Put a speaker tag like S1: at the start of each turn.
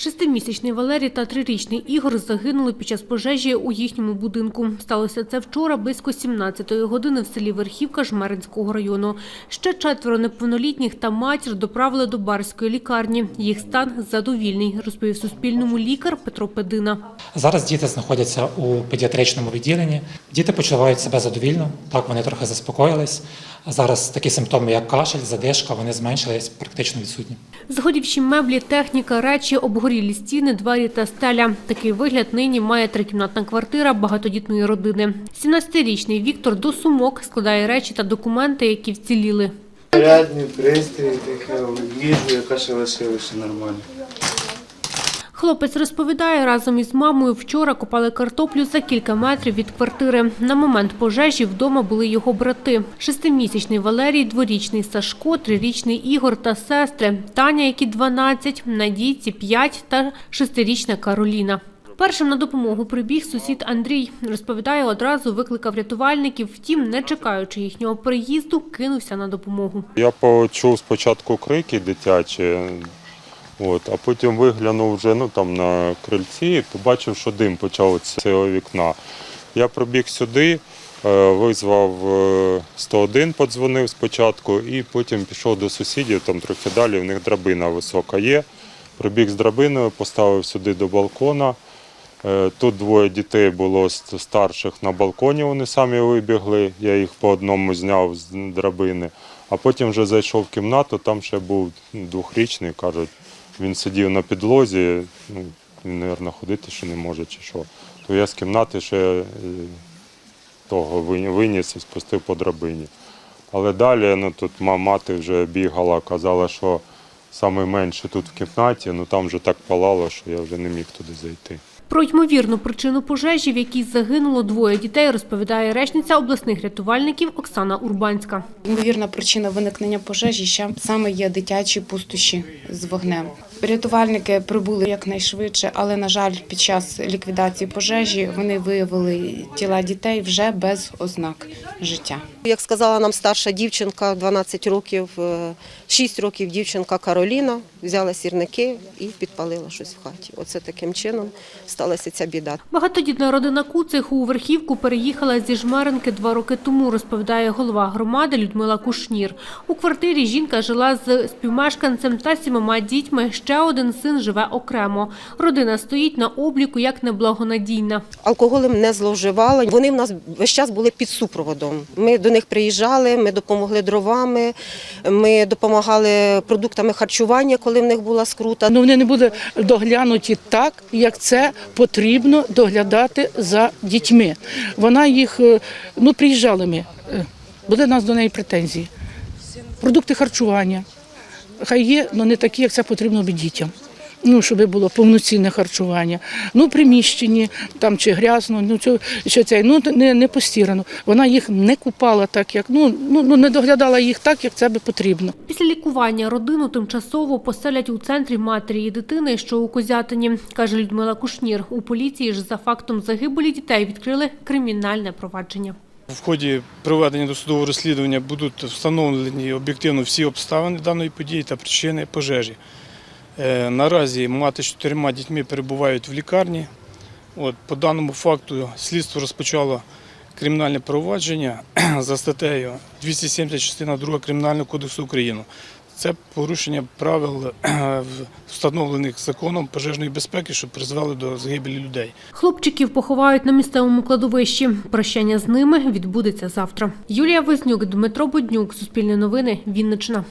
S1: Шестимісячний Валерій та трирічний Ігор загинули під час пожежі у їхньому будинку. Сталося це вчора близько 17-ї години в селі Верхівка Жмеринського району. Ще четверо неповнолітніх та матір доправили до барської лікарні. Їх стан задовільний, розповів Суспільному лікар Петро Педина.
S2: Зараз діти знаходяться у педіатричному відділенні. Діти почувають себе задовільно. Так, вони трохи заспокоїлись. Зараз такі симптоми, як кашель, задишка, вони зменшились, практично відсутні.
S1: Згорівші меблі, техніка, речі, обгорілі стіни, двері та стеля. Такий вигляд нині має трикімнатна квартира багатодітної родини. 17-річний Віктор до сумок складає речі та документи, які вціліли.
S3: Рядні пристрій, їжу, яка ще лишилася нормально.
S1: Хлопець розповідає, разом із мамою вчора копали картоплю за кілька метрів від квартири. На момент пожежі вдома були його брати. Шестимісячний Валерій, дворічний Сашко, трирічний Ігор та сестри. Таня, які 12, Надійці 5 та шестирічна Кароліна. Першим на допомогу прибіг сусід Андрій. Розповідає, одразу викликав рятувальників, втім, не чекаючи їхнього приїзду, кинувся на допомогу.
S4: Я почув спочатку крики дитячі, от, а потім виглянув вже ну, там, на крильці і побачив, що дим почав з цього вікна. Я пробіг сюди, е, визвав е, 101, подзвонив спочатку, і потім пішов до сусідів, там трохи далі, в них драбина висока є. Пробіг з драбиною, поставив сюди до балкона. Е, Тут двоє дітей було ст- старших на балконі, вони самі вибігли. Я їх по одному зняв з драбини. А потім вже зайшов в кімнату, там ще був двохрічний, кажуть, він сидів на підлозі, ну, він, мабуть, ходити ще не може чи що. То я з кімнати ще е, того виніс і спустив по драбині. Але далі ну, тут мати вже бігала, казала, що найменше тут в кімнаті, ну там вже так палало, що я вже не міг туди зайти.
S1: Про ймовірну причину пожежі, в якій загинуло двоє дітей, розповідає речниця обласних рятувальників Оксана Урбанська.
S5: Ймовірна причина виникнення пожежі ще саме є дитячі пустощі з вогнем. Рятувальники прибули якнайшвидше, але на жаль, під час ліквідації пожежі вони виявили тіла дітей вже без ознак життя.
S6: Як сказала нам старша дівчинка, 12 років, е, 6 років дівчинка Кароліна, взяла сірники і підпалила щось в хаті. Оце таким чином сталася ця біда.
S1: Багатодітна родина Куцих у Верхівку переїхала зі Жмеринки два роки тому, розповідає голова громади Людмила Кушнір. У квартирі жінка жила з співмешканцем та сімома дітьми. Ще один син живе окремо. Родина стоїть на обліку як неблагонадійна.
S6: Алкоголем не зловживала. Вони в нас весь час були під супроводом. Ми до них приїжджали, ми допомогли дровами, ми допомагали продуктами харчування, коли в них була скрута.
S7: Ну, вони не будуть доглянуті так, як це потрібно доглядати за дітьми. Вона їх, е, ну, приїжджали ми, Були буде у нас до неї претензії. Продукти харчування. Хай є, але не такі, як це потрібно би дітям. Ну, щоб було повноцінне харчування. Ну, приміщені, там чи грязно, ну цю що це, ну не, не постірано. Вона їх не купала так, як ну, ну, ну не доглядала їх так, як це би потрібно.
S1: Після лікування родину тимчасово поселять у центрі матері і дитини, що у Козятині, каже Людмила Кушнір. У поліції ж за фактом загибелі дітей відкрили кримінальне провадження.
S8: В ході проведення досудового розслідування будуть встановлені об'єктивно всі обставини даної події та причини пожежі. Е, Наразі мати з чотирма дітьми перебувають в лікарні. От, по даному факту слідство розпочало кримінальне провадження за статтею 270 частина 2 Кримінального кодексу України. Це порушення правил е, встановлених законом пожежної безпеки, що призвели до загибелі людей.
S1: Хлопчиків поховають на місцевому кладовищі. Прощання з ними відбудеться завтра. Юлія Вознюк, Дмитро Буднюк, Суспільне новини, Вінниччина.